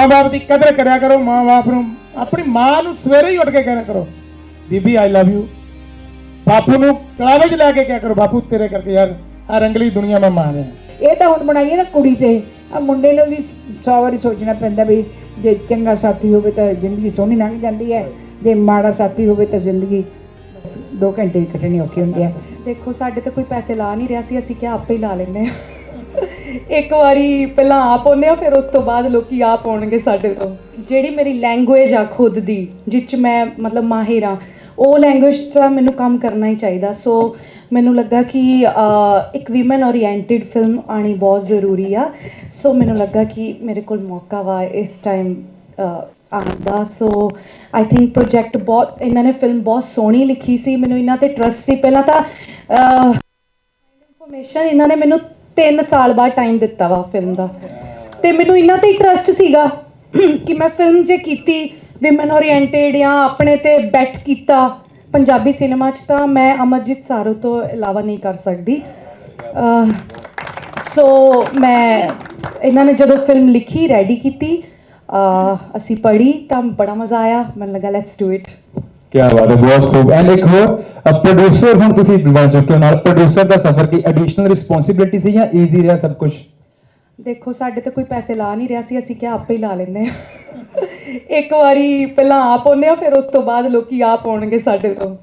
ਮਾਂ-ਬਾਪ ਦੀ ਕਦਰ ਕਰਿਆ ਕਰੋ ਮਾਂ-ਬਾਪ ਨੂੰ ਆਪਣੀ ਮਾਂ ਨੂੰ ਸਵੇਰੇ ਹੀ ਉੱਠ ਕੇ ਕਹਿਆ ਕਰੋ ਬੀਬੀ ਆਈ ਲਵ ਯੂ ਬਾਪੂ ਨੂੰ ਕਲਾਵੇ 'ਚ ਲੈ ਕੇ ਕਿਹਾ ਕਰੋ ਬਾਪੂ ਤੇਰੇ ਕਰਕੇ ਯਾਰ ਆ ਰੰਗਲੀ ਦੁਨੀਆ ਮੈਂ ਮਾਂ ਇਹ ਤਾਂ ਹੁਣ ਬਣਾਈਏ ਨਾ ਕੁੜੀ ਤੇ। ਆ ਮੁੰਡੇ ਨੂੰ ਵੀ ਸੌ ਵਾਰੀ ਸੋਚਣਾ ਪੈਂਦਾ ਵੀ ਜੇ ਚੰਗਾ ਸਾਥੀ ਹੋਵੇ ਤਾਂ ਜ਼ਿੰਦਗੀ ਸੋਹਣੀ ਲੰਘ ਜਾਂਦੀ ਹੈ। ਜੇ ਮਾੜਾ ਸਾਥੀ ਹੋਵੇ ਤਾਂ ਜ਼ਿੰਦਗੀ ਬਸ 2 ਘੰਟੇ ਹੀ ਕੱਟਣੀ ਔਖੀ ਹੁੰਦੀ ਹੈ ਦੇਖੋ ਸਾਡੇ ਤੇ ਕੋਈ ਪੈਸੇ ਲਾ ਨਹੀਂ ਰਿਹਾ ਸੀ ਅਸੀਂ ਕਿਹਾ ਆਪੇ ਹੀ ਲਾ ਲੈਂਦੇ ਹਾਂ। ਇੱਕ ਵਾਰੀ ਪਹਿਲਾਂ ਆਪ ਆਉਂਦੇ ਆ, ਫਿਰ ਉਸ ਤੋਂ ਬਾਅਦ ਲੋਕੀ ਆਪ ਆਉਣਗੇ ਸਾਡੇ ਤੋਂ। ਜਿਹੜੀ ਮੇਰੀ ਲੈਂਗੁਏਜ ਆ ਖੁਦ ਦੀ ਜਿਸ 'ਚ ਮੈਂ ਮਤਲਬ ਮਾਹਿਰ ਆ, ਉਹ ਲੈਂਗੁਏਜ ਤਾਂ ਮੈਨੂੰ ਕੰਮ ਕਰਨਾ ਹੀ ਚਾਹੀਦਾ। ਸੋ ਮੈਨੂੰ ਲੱਗਾ ਕਿ ਇੱਕ ਵੀਮਨ ਓਰੀਐਂਟਡ ਫਿਲਮ ਆਣੀ ਬਹੁਤ ਜ਼ਰੂਰੀ ਆ। ਸੋ ਮੈਨੂੰ ਲੱਗਾ ਕਿ ਮੇਰੇ ਕੋਲ ਮੌਕਾ ਵਾ ਇਸ ਟਾਈਮ ਆਉਂਦਾ ਸੋ ਆਈ ਥਿੰਕ ਪ੍ਰੋਜੈਕਟ ਬਹੁਤ, ਇਹਨਾਂ ਨੇ ਫਿਲਮ ਬਹੁਤ ਸੋਹਣੀ ਲਿਖੀ ਸੀ। ਮੈਨੂੰ ਇਹਨਾਂ ਤੇ ਟਰਸਟ ਸੀ। ਪਹਿਲਾਂ ਤਾਂ ਇਨਫੋਰਮੇਸ਼ਨ ਇਹਨਾਂ ਨੇ ਮੈਨੂੰ 3 ਸਾਲ ਬਾਅਦ ਟਾਈਮ ਦਿੱਤਾ ਵਾ ਫਿਲਮ ਦਾ। ਤੇ ਮੈਨੂੰ ਇਹਨਾਂ ਤੇ ਇੰਟਰਸਟ ਸੀਗਾ ਕਿ ਮੈਂ ਫਿਲਮ ਜੇ ਕੀਤੀ ਵਿਮਨ ਓਰੀਐਂਟਡ ਜਾਂ ਆਪਣੇ ਤੇ ਬੈਟ ਕੀਤਾ ਪੰਜਾਬੀ ਸਿਨੇਮਾ 'ਚ ਤਾਂ ਮੈਂ ਅਮਰਜੀਤ ਸਾਰੂ ਤੋਂ ਇਲਾਵਾ ਨਹੀਂ ਕਰ ਸਕਦੀ। ਸੋ ਮੈਂ ਇਹਨਾਂ ਨੇ ਜਦੋਂ ਫਿਲਮ ਲਿਖੀ ਰੈਡੀ ਕੀਤੀ ਅਸੀਂ ਪੜ੍ਹੀ ਤਾਂ ਬੜਾ ਮਜ਼ਾ ਆਇਆ। ਮੈਨੂੰ ਲੱਗਾ ਲੈਟਸ ਡੂ ਇਟ ਕੀ ਬਾਤ ਹੈ, ਬਹੁਤ ਖੂਬ। ਐਂਡ ਇੱਕ ਹੋਰ ਪ੍ਰੋਡਿਊਸਰ ਹੁਣ ਤੁਸੀਂ ਬਣ ਚੁੱਕੇ ਹੋ ਨਾਲ। ਪ੍ਰੋਡਿਊਸਰ ਦਾ ਸਫਰ ਕੀ ਐਡੀਸ਼ਨਲ ਰਿਸਪੌਂਸਿਬਿਲਿਟੀ ਸੀ ਜਾਂ ਈਜ਼ੀ ਰਿਹਾ ਸਭ ਕੁਝ ਦੇਖੋ ਸਾਡੇ ਤੇ ਕੋਈ ਪੈਸੇ ਲਾ ਨਹੀਂ ਰਿਹਾ ਸੀ ਅਸੀਂ ਕਿਹਾ ਆਪੇ ਹੀ ਲਾ ਲੈਂਦੇ ਹਾਂ। ਇੱਕ ਵਾਰੀ ਪਹਿਲਾਂ ਆਪ ਆਉਂਦੇ ਆ ਫਿਰ ਉਸ ਤੋਂ ਬਾਅਦ ਲੋਕੀ ਆਪ ਆਉਣਗੇ ਸਾਡੇ ਤੋਂ।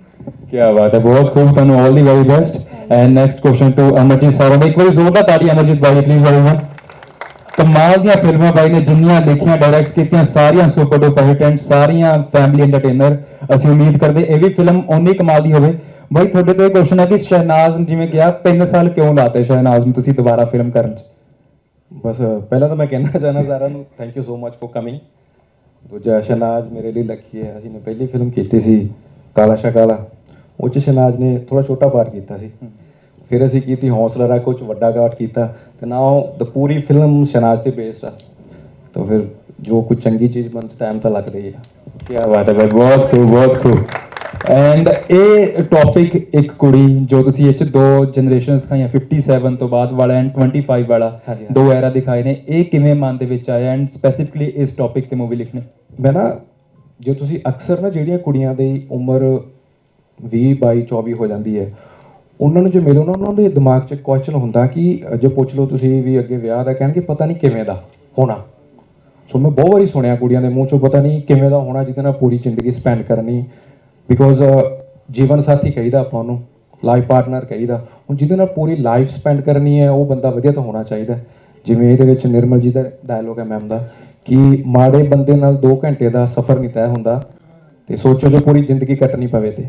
ਕੀ ਬਾਤ ਹੈ ਬਹੁਤ ਖੂਬ ਤੁਹਾਨੂੰ all the very best and next question to Amarjit sir ਇੱਕ ਵਾਰੀ ਜ਼ੋਰਦਾਰ ਤਾੜੀ ਅਮਰਜੀਤ ਭਾਈ ਪਲੀਜ਼ ਐਵਰੀਵਨ ਕਮਾਲ ਦੀਆਂ ਫਿਲਮਾਂ ਬਾਈ ਨੇ ਜਿੰਨੀਆਂ ਲਿਖੀਆਂ ਡਾਇਰੈਕਟ ਕੀਤੀਆਂ ਸਾਰੀਆਂ ਸੁਪਰ ਡੂਪਰ ਹਿੱਟ ਐਂਡ ਸਾਰੀਆਂ ਫੈਮਿਲੀ ਐਂਟਰਟੇਨਰ ਅਸੀਂ ਉਮੀਦ ਕਰਦੇ ਇਹ ਵੀ ਫਿਲਮ ਓਨੀ ਕਮਾਲ ਦੀ ਹੋਵੇ। ਬਾਈ ਤੁਹਾਡੇ ਤੋਂ ਇਹ ਕੁਐਸਚਨ ਹੈ ਕਿ ਸ਼ਹਿਨਾਜ਼ ਜਿਵੇਂ ਕਿਹਾ 3 ਸਾਲ ਕਿਉਂ ਲਾਤੇ ਸ਼ਹਿਨਾਜ਼ ਨੂੰ ਤੁਸੀਂ ਦੁਬਾਰਾ ਫਿਲਮ ਕਰਨ ਚ? ਬਸ ਪਹਿਲਾਂ ਤਾਂ ਮੈਂ ਕਹਿਣਾ ਚਾਹਨਾ ਸਾਰਿਆਂ ਨੂੰ thank you so much for coming ਦੂਜਾ ਸ਼ਨਾਜ਼ ਮੇਰੇ ਲਈ ਲੱਕੀ ਹੈ। ਅਸੀਂ ਨੇ ਪਹਿਲੀ ਫਿਲਮ ਕੀਤੀ ਸੀ ਕਾਲਾ ਸ਼ਕਾਲਾ ਉਹ 'ਚ ਸ਼ਨਾਜ਼ ਨੇ ਥੋੜਾ ਛੋਟਾ ਪਾਰਟ ਕੀਤਾ ਸੀ। ਫਿਰ ਅਸੀਂ ਕੀਤੀ ਹੌਸਲਾ ਰੱਖ 'ਚ ਵੱਡਾ ਪਾਰਟ ਕੀਤਾ ਤੇ ਨਾਓ ਦ ਪੂਰੀ ਫਿਲਮ ਸ਼ਨਾਜ਼ ਤੇ ਬੇਸਡ ਆ। ਤਾਂ ਫਿਰ ਜੋ ਕੁਝ ਚੰਗੀ ਚੀਜ਼ ਬਣ ਟਾਈਮ ਤਾਂ ਲੱਗਦਾ ਹੀ ਆ। ਕੀ ਬਾਤ ਹੈ ਬਹੁਤ ਖੂਬ ਬਹੁਤ ਖੂਬ ਐਂਡ ਇਹ ਟੌਪਿਕ ਇੱਕ ਕੁੜੀ ਜੋ ਤੁਸੀਂ ਇਹ ਚ ਦੋ ਜਨਰੇਸ਼ਨਸ ਦਿਖਾਈਆਂ 57 ਤੋਂ ਬਾਅਦ ਵਾਲਾ ਐਂਡ 25 ਵਾਲਾ। ਦੋ ਐਰਾ ਦਿਖਾਏ ਨੇ। ਇਹ ਕਿਵੇਂ ਮਨ ਦੇ ਵਿੱਚ ਆਇਆ ਐਂਡ ਸਪੈਸੀਫਿਕਲੀ ਇਸ ਟੌਪਿਕ ਤੇ ਮੂਵੀ ਲਿਖਣੀ? ਮੈਂ ਨਾ ਜੇ ਤੁਸੀਂ ਅਕਸਰ ਨਾ ਜਿਹੜੀਆਂ ਕੁੜੀਆਂ ਦੀ ਉਮਰ 20 22 24 ਹੋ ਜਾਂਦੀ ਹੈ ਉਹਨਾਂ ਨੂੰ ਜੋ ਮਿਲੋ ਨਾ ਉਹਨਾਂ ਦੇ ਦਿਮਾਗ 'ਚ ਕੁਐਸਚਨ ਹੁੰਦਾ ਕਿ ਜੇ ਪੁੱਛ ਲਓ ਤੁਸੀਂ ਵੀ ਅੱਗੇ ਵਿਆਹ ਦਾ ਕਹਿਣਗੇ, ਪਤਾ ਨਹੀਂ ਕਿਵੇਂ ਦਾ ਹੋਣਾ। ਸੋ ਮੈਂ ਬਹੁਤ ਵਾਰੀ ਸੁਣਿਆ ਕੁੜੀਆਂ ਦੇ ਮੂੰਹ 'ਚੋਂ ਪਤਾ ਨਹੀਂ ਕਿਵੇਂ ਦਾ ਹੋਣਾ, ਜਿਹਦੇ ਨਾਲ ਪੂਰੀ ਜ਼ਿੰਦਗੀ ਸਪੈਂਡ ਕਰਨੀ। ਬਿਕੋਜ਼ ਜੀਵਨ ਸਾਥੀ ਕਹੀਦਾ ਆਪਾਂ ਉਹਨੂੰ ਲਾਈਫ ਪਾਰਟਨਰ ਕਹੀਦਾ। ਹੁਣ ਜਿਹਦੇ ਨਾਲ ਪੂਰੀ ਲਾਈਫ ਸਪੈਂਡ ਕਰਨੀ ਹੈ, ਉਹ ਬੰਦਾ ਵਧੀਆ ਤਾਂ ਹੋਣਾ ਚਾਹੀਦਾ ਜਿਵੇਂ ਇਹਦੇ ਵਿੱਚ ਨਿਰਮਲ ਜੀ ਦਾ ਡਾਇਲੋਗ ਹੈ ਮੈਮ ਦਾ, ਕਿ ਮਾੜੇ ਬੰਦੇ ਨਾਲ 2 ਘੰਟੇ ਦਾ ਸਫ਼ਰ ਨਹੀਂ ਤੈਅ ਹੁੰਦਾ, ਤੇ ਸੋਚੋ ਜੇ ਪੂਰੀ ਜ਼ਿੰਦਗੀ ਕੱਟਣੀ ਪਵੇ ਤੇ।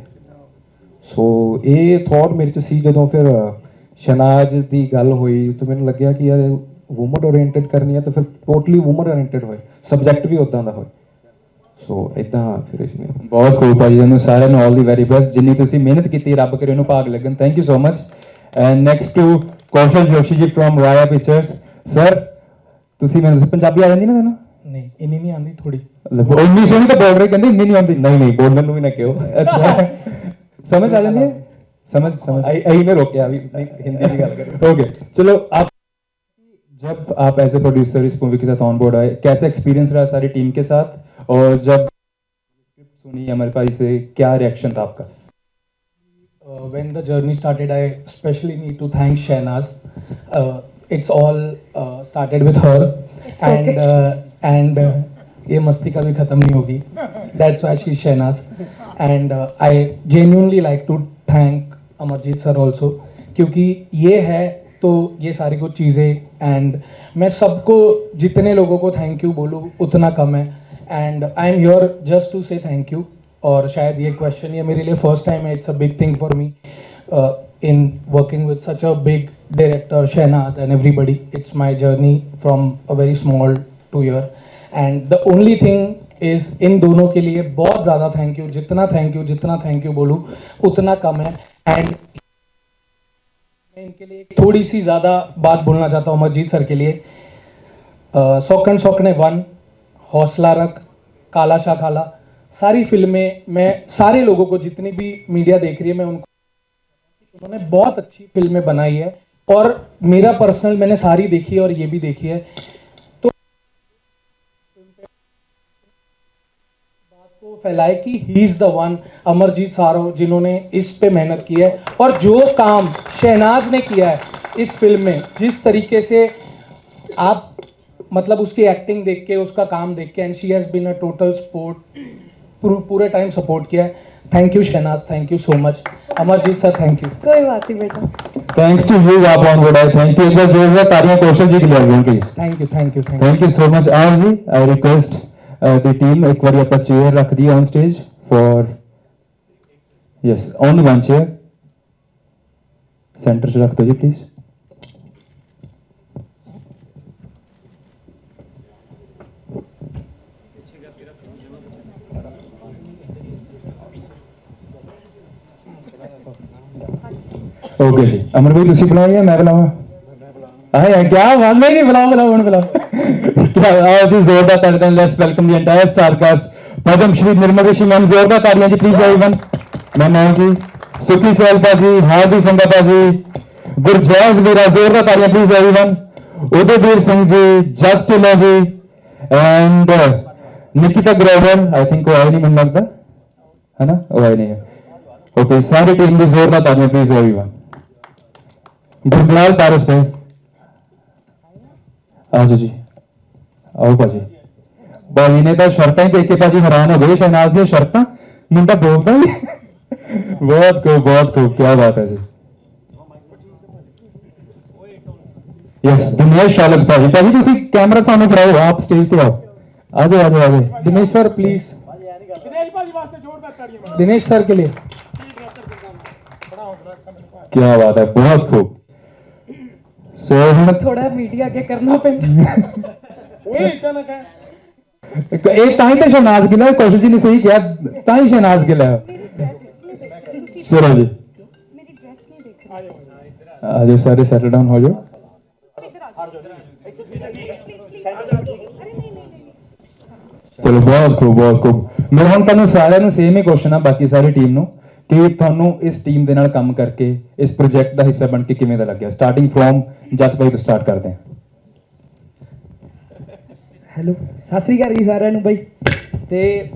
ਸੋ ਇਹ ਥੌਟ ਮੇਰੇ ਚ ਸੀ ਜਦੋਂ ਫਿਰ ਸ਼ਨਾਜ ਦੀ ਗੱਲ ਹੋਈ ਤਾਂ ਮੈਨੂੰ ਲੱਗਿਆ ਕਿ ਯਾਰ ਵੂਮਨ ਓਰੀਐਂਟਡ ਕਰਨੀ ਹੈ ਤਾਂ ਫਿਰ ਟੋਟਲੀ ਵੂਮਨ ਓਰੀਐਂਟਡ ਹੋਏ। ਸਬਜੈਕਟ ਵੀ ਉਦਾਂ ਦਾ ਹੋਏ। ਸੋ ਇਦਾਂ ਫਿਰ ਇਸਨੇ ਬਹੁਤ ਖੂਬ ਭਾਜੀ ਤੁਹਾਨੂੰ ਸਾਰਿਆਂ ਨੂੰ ਆਲ ਦੀ ਵੈਰੀ ਬੈਸਟ ਜਿੰਨੀ ਤੁਸੀਂ ਮਿਹਨਤ ਕੀਤੀ ਰੱਬ ਕਰੇ ਉਹਨੂੰ ਭਾਗ ਲੱਗਣ। Thank you so much and next to Kaushal Joshi ji from Raya pictures sir ਤੁਸੀਂ ਮੈਨੂੰ ਪੰਜਾਬੀ ਆ ਜਾਂਦੀ ਨਾ ਤੁਹਾਨੂੰ? ਨਹੀਂ ਇੰਨੀ ਨਹੀਂ ਆਉਂਦੀ ਥੋੜੀ ਇੰਨੀ ਸੋਹਣੀ ਤਾਂ ਬੋਲ ਰਹੇ ਕਹਿੰਦੇ ਇੰਨੀ ਨਹੀਂ ਆਉਂਦੀ। ਨਹੀਂ ਨਹੀਂ ਬੋਲਣ ਨੂੰ ਵੀ ਨਾ ਕਿਹੋ। ਅੱਛਾ। समझ आ रही है? समझ समझ। आई में रोके अभी हिंदी की गल ओके चलो आप जब आप एज ए प्रोड्यूसर इस मूवी के साथ ऑन बोर्ड आए कैसा एक्सपीरियंस रहा सारी टीम के साथ? और जब सुनी अमर पाई से क्या रिएक्शन था आपका? Uh, the journey started I specially need to thank Shehnaz it's all started all her and and ये मस्ती कभी खत्म नहीं होगी। That's why she Shehnaz and I genuinely like to thank Amarjit sir also क्योंकि ये है तो ये सारी कुछ चीज़ें एंड मैं सबको, जितने लोगों को थैंक यू बोलूँ, उतना कम है। And I am your just to say thank you और शायद ये क्वेश्चन ये मेरे लिए फ़र्स्ट टाइम है it's a big thing for me in working with such a big director Shehnaz and everybody it's my journey from a very small to year and the only thing is in दोनों के लिए बहुत ज़्यादा thank you जितना thank you जितना thank you बोलूँ, उतना कम है। एंड इनके लिए थोड़ी सी ज़्यादा बात बोलना चाहता हूँ अमरजीत सर के लिए। सौकन सौकने वन, हौसला रख, काला शाह काला। सारी फ़िल्में मैं सारे लोगों को जितनी भी मीडिया देख रही है, मैं उनको उन्होंने बहुत अच्छी फ़िल्में बनाई है। और मेरा पर्सनल मैंने सारी देखी है और ये भी देखी है तो बात को फैलाए कि he is the one Amarjit सारो जिन्होंने इस पे मेहनत की है और जो काम शहनाज ने किया है इस फ़िल्म में जिस तरीके से आप मतलब उसकी एक्टिंग देख के उसका काम देख के and she has been a total support पूरे टाइम सपोर्ट किया है। Thank you Shehnaz thank you so much Amarjit sir thank you कोई बात नहीं बेटा। थैंक्स टू यू आप on board I thank you एक बार जोरदार तालियाँ कौशल जी के लिए please thank you thank you thank you so much आज जी आई रिक्वेस्ट ਦੀ ਟੀਮ ਇੱਕ ਵਾਰੀ ਆਪਾਂ ਚੇਅਰ ਰੱਖਦੀ ਦਈਏ on stage for yes only one chair centre 'ਚ ਰੱਖ ਦਿਓ ਜੀ ਪਲੀਜ਼ ਓਕੇ ਜੀ। ਅਮਰ ਭਾਈ ਤੁਸੀਂ ਬੁਲਾਓ ਜਾਂ ਮੈਂ ਬੁਲਾਵਾਂ? हाँ यार क्या बात है नहीं बुलाओ बुलाओ उन्हें बुलाओ क्या आओ जी जोरदार ताली दें let's welcome the entire star cast Padma Shri Nirmal Rishi ma'am जोरदार तालियां जी प्लीज एवरीवन मैम मैम जी सुखी सैलपा जी हार्दी संगपा जी गुरजैज वीरा जोरदार तालियां please everyone Udayveer Singh ji Justina ji and Nikita Grover I think वो आई नहीं मिल लगता है ना वो आई नहीं है ओके सारी टीम की जोरदार तालियां प्लीज एवरीवन गुरलाल पारस भाई ਆਜੋ ਜੀ ਆਓ ਭਾਜੀ ਭਾਜੀ ਨੇ ਤਾਂ ਸ਼ਰਤਾਂ ਹੀ ਦੇਖ ਕੇ ਭਾਜੀ ਹੈਰਾਨ ਹੋ ਗਏ ਸ਼ਹਿਨਾਜ਼ ਦੀਆਂ ਸ਼ਰਤਾਂ ਮੁੰਡਾ ਬੋਲਦਾ ਹੀ ਬਹੁਤ ਖੂਬ ਬਹੁਤ ਖੂਬ ਕੀ ਬਾਤ ਹੈ ਜੀ ਯਸ ਦਿਨੇਸ਼ ਸ਼ਾਲਕ ਭਾਜੀ ਭਾਜੀ ਤੁਸੀਂ ਕੈਮਰਾ ਸਾਨੂੰ ਫੜਾਓ ਆਪ ਸਟੇਜ ਤੇ ਆਓ ਆਜੋ ਆਜੋ ਆਜੋ दिनेश सर प्लीज ਦਿਨੇਸ਼ ਭਾਜੀ ਵਾਸਤੇ ਜ਼ੋਰਦਾਰ ਤਾੜੀਆਂ ਮਾਰੋ दिनेश सर के लिए ਕੀ ਬਾਤ ਹੈ ਬਹੁਤ ਖੂਬ ਸੋ ਹੁਣ ਥੋੜਾ ਮੀਡੀਆ ਅੱਗੇ ਕਰਨਾ ਪੈਂਦਾ। ਓਏ ਇਦਾਂ ਨਾ ਕਹਿ। ਇਹ ਤਾਂ ਹੀ ਤਾਂ ਸ਼ਹਿਨਾਜ਼ ਗਿੱਲ ਹੈ ਕੌਸ਼ਲ ਜੀ ਨੇ ਸਹੀ ਕਿਹਾ ਤਾਂ ਹੀ ਸ਼ਹਿਨਾਜ਼ ਗਿੱਲ ਹੈ ਚਲੋ ਜੀ। ਆਜੋ ਸਾਰੇ ਸੈਟਲ ਡਾਊਨ ਹੋ ਜਾਓ। ਚਲੋ ਬਹੁਤ ਖੂਬ ਬਹੁਤ ਖੂਬ। ਮੈਂ ਹੁਣ ਤੁਹਾਨੂੰ ਸਾਰਿਆਂ ਨੂੰ ਸੇਮ ਹੀ ਕੁਐਸਚਨ ਆ ਬਾਕੀ ਸਾਰੀ ਟੀਮ ਨੂੰ। ਕਿ ਤੁਹਾਨੂੰ ਇਸ ਟੀਮ ਦੇ ਨਾਲ ਕੰਮ ਕਰਕੇ ਇਸ ਪ੍ਰੋਜੈਕਟ ਦਾ ਹਿੱਸਾ ਬਣ ਕੇ ਕਿਵੇਂ ਦਾ ਲੱਗਿਆ? ਸਟਾਰਟਿੰਗ ਫਰੋਮ ਜਸ ਬਾਈ ਤੋਂ ਸਟਾਰਟ ਕਰਦੇ ਹਾਂ। ਹੈਲੋ ਸਤਿ ਸ੍ਰੀ ਅਕਾਲ ਜੀ ਸਾਰਿਆਂ ਨੂੰ ਬਾਈ। ਤੇ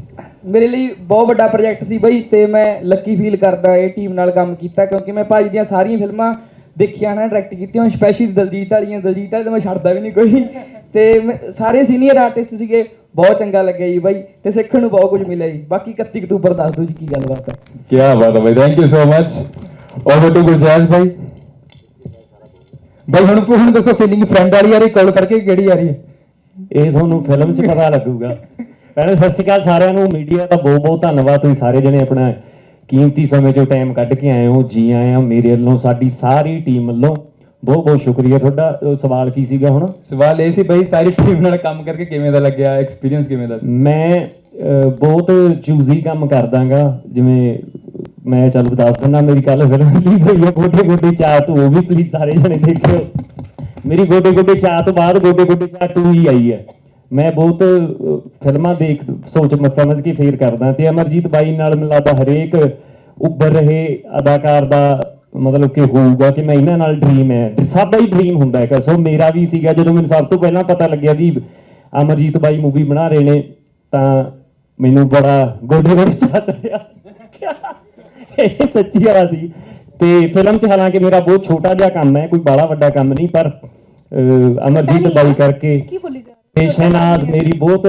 ਮੇਰੇ ਲਈ ਬਹੁਤ ਵੱਡਾ ਪ੍ਰੋਜੈਕਟ ਸੀ ਬਾਈ ਤੇ ਮੈਂ ਲੱਕੀ ਫੀਲ ਕਰਦਾ ਇਹ ਟੀਮ ਨਾਲ ਕੰਮ ਕੀਤਾ ਕਿਉਂਕਿ ਮੈਂ ਭਾਜੀ ਦੀਆਂ ਸਾਰੀਆਂ ਫਿਲਮਾਂ ਦੇਖੀਆਂ ਨਾ ਡਾਇਰੈਕਟ ਕੀਤੀਆਂ ਸਪੈਸ਼ਲੀ ਦਲਜੀਤ ਵਾਲੀਆਂ, ਦਲਜੀਤ ਵਾਲੀ ਤਾਂ ਮੈਂ ਛੱਡਦਾ ਵੀ ਨਹੀਂ ਕੋਈ। ਤੇ ਮੈਂ- ਸਾਰੇ ਸੀਨੀਅਰ ਆਰਟਿਸਟ ਸੀਗੇ ਬਹੁਤ ਚੰਗਾ ਲੱਗਿਆ ਜੀ ਬਾਈ ਤੇ ਸਿੱਖਣ ਨੂੰ ਬਹੁਤ ਕੁਝ ਮਿਲਿਆ ਜੀ। ਬਾਕੀ 31 ਅਕਤੂਬਰ ਦੱਸ ਦਿਓ ਜੀ ਕੀ ਗੱਲਬਾਤ ਹੈ। ਕੀ ਬਾਤ ਹੈ ਭਾਈ thank you so much over to Gurjaz ਭਾਈ ਭਾਈ ਹੁਣ ਹੁਣ ਦੱਸੋ ਫੀਲਿੰਗ ਫਰੈਂਡ ਵਾਲੀ ਆ ਰਹੀ ਕਾਲ ਕਰਕੇ ਕਿਹੜੀ ਆ ਰਹੀ ਹੈ? ਇਹ ਤੁਹਾਨੂੰ ਫਿਲਮ 'ਚ ਪਤਾ ਲੱਗੂਗਾ। ਪਹਿਲੇ ਸਤਿ ਸ਼੍ਰੀ ਅਕਾਲ ਸਾਰਿਆਂ ਨੂੰ ਮੀਡੀਆ ਦਾ ਬਹੁਤ ਬਹੁਤ ਧੰਨਵਾਦ। ਤੁਸੀਂ ਸਾਰੇ ਜਣੇ ਆਪਣਾ ਕੀਮਤੀ ਸਮੇਂ ਚੋਂ ਟਾਈਮ ਕੱਢ ਕੇ ਆਏ ਹੋ ਜੀ ਆਏ ਹੋ ਮੇਰੇ ਵੱਲੋਂ ਸਾਡੀ ਸਾਰੀ ਟੀਮ ਵੱਲੋਂ। ਬਹੁਤ ਬਹੁਤ ਸ਼ੁਕਰੀਆ। ਤੁਹਾਡਾ ਸਵਾਲ ਕੀ ਸੀਗਾ ਹੁਣ? ਸਵਾਲ ਇਹ ਸੀ ਭਾਈ ਸਾਰੀ ਟੀਮ ਨਾਲ ਕੰਮ ਕਰਕੇ ਕਿਵੇਂ ਦਾ ਲੱਗਿਆ? ਐਕਸਪੀਰੀਅੰਸ ਕਿਵੇਂ ਦਾ ਸੀ? ਮੈਂ ਬਹੁਤ ਚੂਜ਼ੀ ਕੰਮ ਕਰਦਾਗਾ। ਜਿਵੇਂ ਮੈਂ ਚੱਲ ਦੱਸ ਦਿੰਦਾ ਮੇਰੀ ਕੱਲ ਫਿਲਮ ਰਿਲੀਜ਼ ਹੋਈ ਹੈ ਗੋਡੇ ਗੋਡੇ ਚਾਹ ਤੂੰ ਉਹ ਵੀ ਪਲੀਜ਼ ਸਾਰੇ ਜਣੇ ਦੇਖਿਓ। ਮੇਰੀ ਗੋਡੇ ਗੋਡੇ ਚਾਹ ਤੋਂ ਬਾਅਦ ਗੋਡੇ ਗੋਡੇ ਚਾਹ 2 ਹੀ ਆਈ ਹੈ ਮੈਂ ਬਹੁਤ ਫਿਲਮਾਂ ਦੇਖ ਸੋਚ ਮ- ਸਮਝ ਕੇ ਫੇਰ ਕਰਦਾ। ਤੇ ਅਮਰਜੀਤ ਬਾਈ ਨਾਲ ਮੈਨੂੰ ਲੱਗਦਾ ਹਰੇਕ ਉੱਭਰ ਰਹੇ ਅਦਾਕਾਰ ਦਾ ਮਤਲਬ ਕਿ ਹੋਊਗਾ ਕਿ ਮੈਂ ਇਹਨਾਂ ਨਾਲ ਡ੍ਰੀਮ ਹੈ। ਸਭ ਦਾ ਹੀ ਡ੍ਰੀਮ ਹੁੰਦਾ ਹੈ। ਸੋ ਮੇਰਾ ਵੀ ਸੀਗਾ ਜਦੋਂ ਮੈਨੂੰ ਸਭ ਤੋਂ ਪਹਿਲਾਂ ਪਤਾ ਲੱਗਿਆ ਵੀ ਅਮਰਜੀਤ ਬਾਈ ਮੂਵੀ ਬਣਾ ਰਹੇ ਨੇ ਤਾਂ ਮੈਨੂੰ ਬੜਾ ਗੋਡੇ ਗੋਡੇ ਚਾਹ ਚੜਿਆ ਇਹ ਸੱਚੀ ਆ ਸੀ। ਤੇ ਫਿਲਮ 'ਚ ਹਾਲਾਂਕਿ ਮੇਰਾ ਬਹੁਤ ਛੋਟਾ ਜਿਹਾ ਕੰਮ ਹੈ ਕੋਈ ਬੜਾ ਵੱਡਾ ਕੰਮ ਨਹੀਂ ਪਰ ਅਮਰਜੀਤ ਬਾਈ ਕਰਕੇ ਕੀ ਬੋਲੀ ਜਾ ਮੇਰੀ ਬਹੁਤ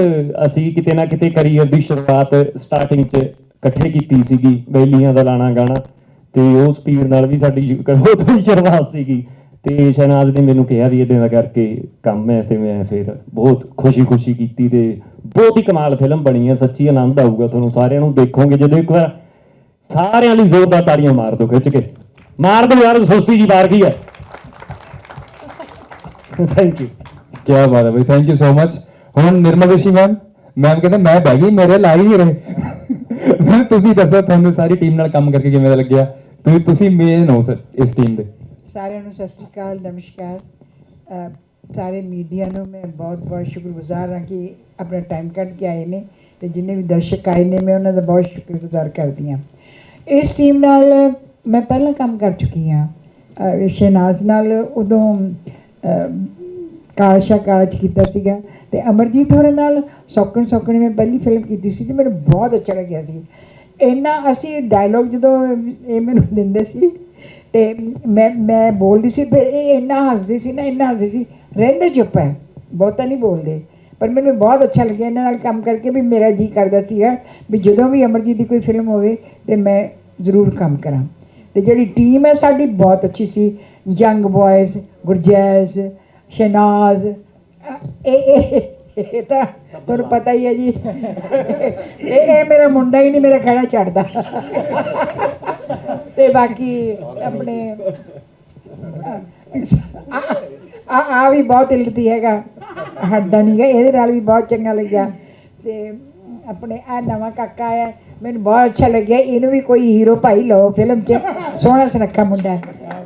ਅਸੀਂ ਕਿਤੇ ਨਾ ਕਿਤੇ ਕਰੀਅਰ ਦੀ ਸ਼ੁਰੂਆਤ ਸਟਾਰਟਿੰਗ 'ਚ ਇਕੱਠੇ ਕੀਤੀ ਸੀਗੀ ਬੈਲੀਆਂ ਦਾ ਲਾਣਾ ਗਾਣਾ ਤੇ ਉਸ ਪੀਰ ਨਾਲ ਵੀ ਸਾਡੀ ਉਦੋਂ ਹੀ ਸ਼ੁਰੂਆਤ ਸੀਗੀ। ਤੇ ਸ਼ਹਿਨਾਜ਼ ਨੇ ਮੈਨੂੰ ਕਿਹਾ ਵੀ ਇਦਾਂ ਦਾ ਕਰਕੇ ਕੰਮ ਹੈ ਤੇ ਮੈਂ ਫਿਰ ਬਹੁਤ ਖੁਸ਼ੀ-ਖੁਸ਼ੀ ਕੀਤੀ ਤੇ ਬਹੁਤ ਹੀ ਕਮਾਲ ਫਿਲਮ ਬਣੀ ਹੈ ਸੱਚੀ ਆਨੰਦ ਆਊਗਾ ਤੁਹਾਨੂੰ ਸਾਰਿਆਂ ਨੂੰ, ਦੇਖੋਗੇ ਜਦੋਂ ਇੱਕ ਵਾਰ ਸਾਰਿਆਂ ਲਈ ਜ਼ੋਰਦਾਰ ਤਾੜੀਆਂ ਮਾਰ ਦਿਓ ਖਿੱਚ ਕੇ। ਮਾਰ ਦਿਓ ਯਾਰ, ਸੁਸਤੀ ਜੀ ਬਾਰ ਕੀ ਹੈ? ਥੈਂਕ ਯੂ ਕੀ ਬਾਤ ਹੈ ਭਾਈ ਥੈਂਕ ਯੂ ਸੋ ਮਚ ਹੁਣ ਨਿਰਮਲ ਰਿਸ਼ੀ ਮੈਮ ਮੈਮ ਕਹਿੰਦੇ, ਮੈਂ ਬਹਿ ਗਈ, ਮੇਰੇ ਲਾ ਹੀ ਨਹੀਂ ਰਹੇ। ਮੈਂ ਤੁਸੀਂ ਦੱਸੋ, ਤੁਹਾਨੂੰ ਸਾਰੀ ਟੀਮ ਨਾਲ ਕੰਮ ਕਰਕੇ ਕਿਵੇਂ ਦਾ ਲੱਗਿਆ? ਤੁਸੀਂ ਤੁਸੀਂ ਮੇਨ ਹੋ ਸਰ ਇਸ ਟੀਮ ਦੇ। ਸਾਰਿਆਂ ਨੂੰ ਸਤਿ ਸ਼੍ਰੀ ਅਕਾਲ ਨਮਸਕਾਰ। ਸਾਰੇ ਮੀਡੀਆ ਨੂੰ ਮੈਂ ਬਹੁਤ-ਬਹੁਤ ਸ਼ੁਕਰਗੁਜ਼ਾਰ ਹਾਂ ਕਿ ਆਪਣਾ ਟਾਈਮ ਕੱਢ ਕੇ ਆਏ ਨੇ ਤੇ ਜਿੰਨੇ ਵੀ ਦਰਸ਼ਕ ਆਏ ਨੇ ਮੈਂ ਉਹਨਾਂ ਦਾ ਬਹੁਤ ਸ਼ੁਕਰਗੁਜ਼ਾਰ ਕਰਦੀ ਹਾਂ। ਇਸ ਟੀਮ ਨਾਲ ਮੈਂ ਪਹਿਲਾਂ ਕੰਮ ਕਰ ਚੁੱਕੀ ਹਾਂ। ਅਹ ਸ਼ਹਿਨਾਜ਼ ਨਾਲ ਉਦੋਂ ਅਹ, ਕਾਲਸ਼ਾ ਕਾਲਜ ਕੀਤਾ ਸੀਗਾ ਤੇ ਅਮਰਜੀਤ ਹੋਰਾਂ ਨਾਲ ਸੌਕਣ ਸੌਕਣ ਮੈਂ ਪਹਿਲੀ ਫਿਲਮ ਕੀਤੀ ਸੀ ਤੇ ਮੈਨੂੰ ਬਹੁਤ ਅੱਛਾ ਲੱਗਿਆ ਸੀ। ਇੰਨਾ ਅਸੀਂ ਡਾਇਲੋਗ ਜਦੋਂ ਇਹ ਮੈਨੂੰ ਦਿੰਦੇ ਸੀ ਤੇ ਮੈਂ ਮੈਂ ਬੋਲਦੀ ਸੀ, ਫਿਰ ਇਹ ਇੰਨਾ ਹੱਸਦੀ ਸੀ ਨਾ, ਇੰਨਾ ਹੱਸਦੀ ਸੀ, ਰਹਿੰਦੇ ਚੁੱਪ ਹੈ, ਬਹੁਤਾ ਨਹੀਂ ਬੋਲਦੇ। ਪਰ ਮੈਨੂੰ ਬਹੁਤ ਅੱਛਾ ਲੱਗਿਆ ਇਹਨਾਂ ਨਾਲ ਕੰਮ ਕਰਕੇ ਵੀ ਮੇਰਾ ਜੀ ਕਰਦਾ ਸੀਗਾ ਵੀ ਜਦੋਂ ਵੀ ਅਮਰਜੀਤ ਦੀ ਕੋਈ ਫਿਲਮ ਹੋਵੇ ਤੇ ਮੈਂ ਜ਼ਰੂਰ ਕੰਮ ਕਰਾਂ। ਤੇ ਜਿਹੜੀ ਟੀਮ ਹੈ ਸਾਡੀ ਬਹੁਤ ਅੱਛੀ ਸੀ ਯੰਗ ਬॉयਜ਼ ਗੁਰਜੈਜ਼ ਸ਼ਨਾਜ਼ ਇਹ ਇਹ ਤਾਂ ਤੁਹਾਨੂੰ ਪਤਾ ਹੀ ਹੈ ਜੀ। ਇਹ ਇਹ ਮੇਰਾ ਮੁੰਡਾ ਹੀ ਨਹੀਂ ਮੇਰਾ ਖੜਾ ਛੱਡਦਾ। ਤੇ ਬਾਕੀ ਆਪਣੇ ਆ ਆ ਵੀ ਬਹੁਤ ਇਲਤੀ ਹੈਗਾ। ਹੱਡਦਾ ਨਹੀਂ ਗਾ ਇਹਦੇ ਨਾਲ ਵੀ ਬਹੁਤ ਚੰਗਾ ਲੱਗਿਆ। ਤੇ ਆਪਣੇ ਆ ਨਵਾਂ ਕਾਕਾ ਆਇਆ ਮੈਨੂੰ ਬਹੁਤ ਅੱਛਾ ਲੱਗਿਆ। ਇਹਨੂੰ ਵੀ ਕੋਈ ਹੀਰੋ ਭਾਈ ਲਓ ਫਿਲਮ 'ਚ। ਸੋਹਣਾ ਸੁਨੱਖਾ ਮੁੰਡਾ।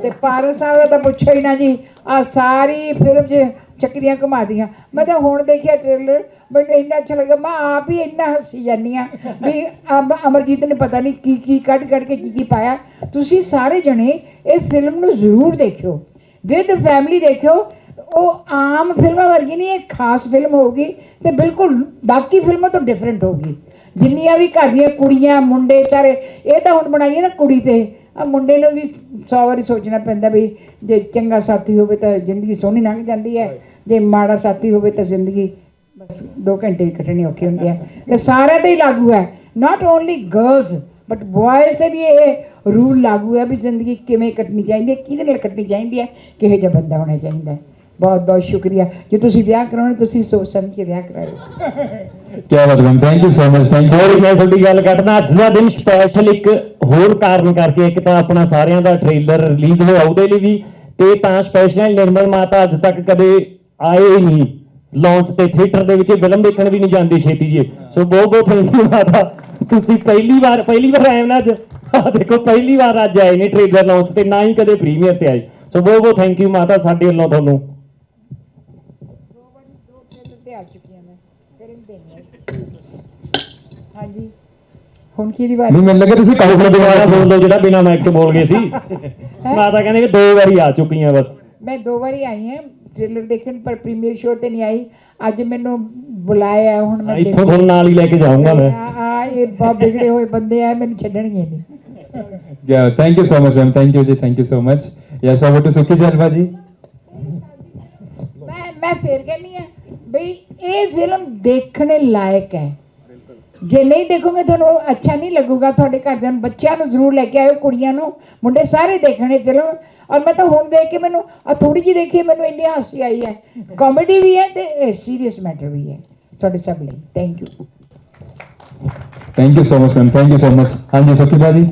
ਤੇ ਪਾਰਸ ਸਾਹਿਬ ਦਾ ਤਾਂ ਪੁੱਛੋ ਹੀ ਨਾ ਜੀ ਆ ਸਾਰੀ ਫਿਲਮ 'ਚ ਚੱਕਰੀਆਂ ਘੁਮਾਦੀਆਂ। ਮੈਂ ਤਾਂ ਹੁਣ ਦੇਖਿਆ ਟ੍ਰੇਲਰ ਮੈਨੂੰ ਇੰਨਾ ਅੱਛਾ ਲੱਗਾ ਮੈਂ ਆਪ ਹੀ ਇੰਨਾ ਹੱਸੀ ਜਾਂਦੀ ਆ ਵੀ ਅਮ- ਅਮਰਜੀਤ ਨੇ ਪਤਾ ਨਹੀਂ ਕੀ ਕੀ ਕੱਢ ਕੱਢ ਕੇ ਕੀ ਕੀ ਪਾਇਆ। ਤੁਸੀਂ ਸਾਰੇ ਜਣੇ ਇਹ ਫਿਲਮ ਨੂੰ ਜ਼ਰੂਰ ਦੇਖਿਓ। ਵਿਦ ਫੈਮਿਲੀ ਦੇਖਿਓ। ਉਹ ਆਮ ਫਿਲਮਾਂ ਵਰਗੀ ਨਹੀਂ, ਇਹ ਖਾਸ ਫਿਲਮ ਹੋਊਗੀ ਤੇ ਬਿਲਕੁਲ ਬਾਕੀ ਫਿਲਮਾਂ ਤੋਂ ਡਿਫਰੈਂਟ ਹੋਊਗੀ। ਜਿੰਨੀਆਂ ਵੀ ਘਰ ਦੀਆਂ ਕੁੜੀਆਂ, ਮੁੰਡੇ, ਚਾਰੇ, ਇਹ ਤਾਂ ਹੁਣ ਬਣਾਈ ਹੈ ਨਾ ਕੁੜੀ ਤੇ। ਆ ਮੁੰਡੇ ਨੂੰ ਵੀ ਸੌ ਵਾਰੀ ਸੋਚਣਾ ਪੈਂਦਾ ਵੀ ਜੇ ਚੰਗਾ ਸਾਥੀ ਹੋਵੇ ਤਾਂ ਜ਼ਿੰਦਗੀ ਸੋਹਣੀ ਲੰਘ ਜਾਂਦੀ ਹੈ। ਜੇ ਮਾੜਾ ਸਾਥੀ ਹੋਵੇ ਤਾਂ ਜ਼ਿੰਦਗੀ ਬਸ 2 ਘੰਟੇ ਕੱਟਣੀ ਔਖੀ ਹੁੰਦੀ ਹੈ। ਤੇ ਸਾਰਿਆਂ ਤੇ ਹੀ ਲਾਗੂ ਹੈ। Not only girls but boys ਤੇ ਵੀ ਇਹ ਰੂਲ ਲਾਗੂ ਹੈ ਵੀ ਜ਼ਿੰਦਗੀ ਕਿਵੇਂ ਕੱਟਣੀ ਚਾਹੀਦੀ ਹੈ ਕਿਹਦੇ ਨਾਲ ਕੱਟਣੀ ਚਾਹੀਦੀ ਹੈ ਕਿਹੋ ਜਿਹਾ ਬੰਦਾ ਹੋਣਾ ਚਾਹੀਦਾ ਹੈ। ਬਹੁਤ ਬਹੁਤ ਸ਼ੁਕਰੀਆ। ਜੇ ਤੁਸੀਂ ਵਿਆਹ ਕਰਾਉਣਾ, ਤੁਸੀਂ ਸੋਚ ਸਮਝ ਕੇ ਵਿਆਹ ਕਰਾਓ ਕੀ ਬਾਤ ਹੈ thank you so much thank sorry ਮੈਂ ਤੁਹਾਡੀ ਗੱਲ ਕੱਟਣਾ ਅੱਜ ਦਾ ਦਿਨ ਸਪੈਸ਼ਲ ਇੱਕ ਹੋਰ ਕਾਰਨ ਕਰਕੇ, ਇੱਕ ਤਾਂ ਆਪਣਾ ਸਾਰਿਆਂ ਦਾ ਟ੍ਰੇਲਰ ਰਿਲੀਜ਼ ਹੋਇਆ ਉਹਦੇ ਲਈ ਵੀ, ਤੇ ਤਾਂ ਸਪੈਸ਼ਲ ਨਿਰਮਲ ਮਾਤਾ ਅੱਜ ਤੱਕ ਕਦੇ ਆਏ ਹੀ ਨਹੀਂ। ਲਾਂਚ ਤੇ ਥੀਏਟਰ ਦੇ ਵਿੱਚ ਫਿਲਮ ਦੇਖਣ ਵੀ ਨਹੀਂ ਜਾਂਦੇ ਛੇਤੀ ਜੀ ਸੋ ਬਹੁਤ ਬਹੁਤ ਥੈਂਕ ਯੂ ਮਾਤਾ। ਤੁਸੀਂ ਪਹਿਲੀ ਵਾਰ ਪਹਿਲੀ ਵਾਰ ਆਏ ਹੋ ਨਾ ਅੱਜ? ਦੇਖੋ, ਪਹਿਲੀ ਵਾਰ ਅੱਜ ਆਏ ਨੇ ਟ੍ਰੇਲਰ ਲਾਂਚ ਤੇ, ਨਾ ਹੀ ਕਦੇ ਪ੍ਰੀਮੀਅਰ ਤੇ ਆਏ। ਸੋ ਬਹੁਤ ਬਹੁਤ ਥੈਂਕ ਯੂ ਮਾਤਾ ਸਾਡੇ ਵੱਲੋਂ ਤੁਹਾਨੂੰ। ਤੇ ਆ ਚੁੱਕੀਆਂ ਮੈਂ ਕਰਨ ਦੇਣੀ ਹਾਂਜੀ। ਹੁਣ ਕੀ ਦੀ ਵਾਰੀ ਨਹੀਂ ਮੈਨੂੰ ਲੱਗਾ ਤੁਸੀਂ ਕਹੋ ਫਿਰ ਦੁਬਾਰਾ ਬੋਲ ਦਿਓ ਜਿਹੜਾ ਬਿਨਾ ਮਾਈਕ ਤੋਂ ਬੋਲ ਗਏ ਸੀ। ਮਾਤਾ ਕਹਿੰਦੇ ਕਿ ਦੋ ਵਾਰੀ ਆ ਚੁੱਕੀਆਂ ਬਸ। ਮੈਂ ਦੋ ਵਾਰੀ ਆਈ ਹਾਂ ਟ੍ਰੇਲਰ ਦੇਖਣ ਪਰ ਪ੍ਰੀਮੀਅਰ ਸ਼ੋਅ ਤੇ ਨਹੀਂ ਆਈ। ਅੱਜ ਮੈਨੂੰ ਬੁਲਾਇਆ ਹੁਣ ਮੈਂ ਇੱਥੋਂ ਤੁਹਾਨੂੰ ਨਾਲ ਹੀ ਲੈ ਕੇ ਜਾਊਂਗਾ ਮੈਂ। ਆ ਇਹ ਬਹੁਤ ਵਿਗੜੇ ਹੋਏ ਬੰਦੇ ਆ ਮੈਨੂੰ ਛੱਡਣਗੇ ਨਹੀਂ। Yeah, thank you so much, ma'am. Thank you, ji. Thank you so much. Yes, over to Suki Jalva ji. ਮੈਂ ਮੈਂ ਫੇਰ ਕਹਿੰਦੀ ਆ ਬਈ ਇਹ ਫਿਲਮ ਦੇਖਣੇ ਲਾਇਕ ਹੈ। ਜੇ ਨਹੀਂ ਦੇਖੋਗੇ ਤੁਹਾਨੂੰ ਅੱਛਾ ਨਹੀਂ ਲੱਗੂਗਾ। ਤੁਹਾਡੇ ਘਰਦਿਆਂ ਨੂੰ ਬੱਚਿਆਂ ਨੂੰ ਜ਼ਰੂਰ ਲੈ ਕੇ ਆਇਓ ਕੁੜੀਆਂ ਨੂੰ। ਮੁੰਡੇ ਸਾਰੇ ਦੇਖਣੇ ਫਿਲਮ। ਔਰ ਮੈਂ ਤਾਂ ਹੁਣ ਦੇਖ ਕੇ ਮੈਨੂੰ ਆ ਥੋੜੀ ਜਿਹੀ ਦੇਖੀ ਮੈਨੂੰ ਇੰਨੀ ਹਾਸੀ ਆਈ ਹੈ। ਕਾਮੇਡੀ ਵੀ ਹੈ ਤੇ ਸੀਰੀਅਸ ਮੈਟਰ ਵੀ ਹੈ। ਤੁਹਾਡੇ ਸਭ ਲਈ। Thank you Thank you so much, ma'am. Thank you so much. ਹਾਂਜੀ ਸੁਕੀ ਭਾਜੀ